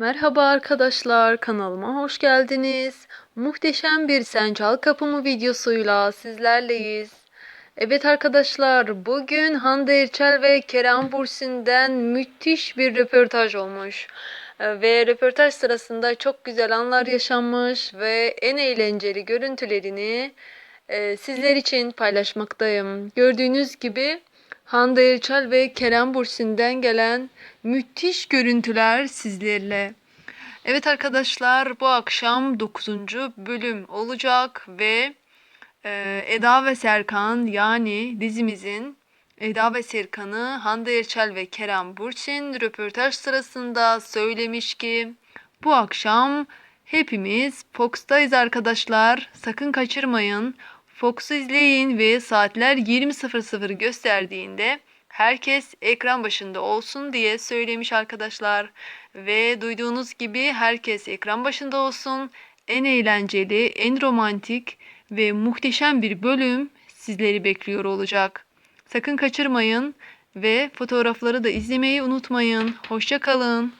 Merhaba arkadaşlar, kanalıma hoş geldiniz. Muhteşem bir Sen Çal Kapımı videosuyla sizlerleyiz. Evet arkadaşlar, bugün Hande Erçel ve Kerem Bürsin'den müthiş bir röportaj olmuş. Ee, Ve röportaj sırasında çok güzel anlar yaşanmış ve en eğlenceli görüntülerini e, sizler için paylaşmaktayım. Gördüğünüz gibi Hande Erçel ve Kerem Bürsin'den gelen müthiş görüntüler sizlerle. Evet arkadaşlar bu akşam 9. bölüm olacak ve e, Eda ve Serkan yani dizimizin Eda ve Serkan'ı Hande Erçel ve Kerem Bürsin röportaj sırasında söylemiş ki bu akşam hepimiz Fox'tayız arkadaşlar. Sakın kaçırmayın. Fox'u izleyin ve saatler 20.00 gösterdiğinde herkes ekran başında olsun diye söylemiş arkadaşlar. Ve duyduğunuz gibi herkes ekran başında olsun. En eğlenceli, en romantik ve muhteşem bir bölüm sizleri bekliyor olacak. Sakın kaçırmayın ve fotoğrafları da izlemeyi unutmayın. Hoşça kalın.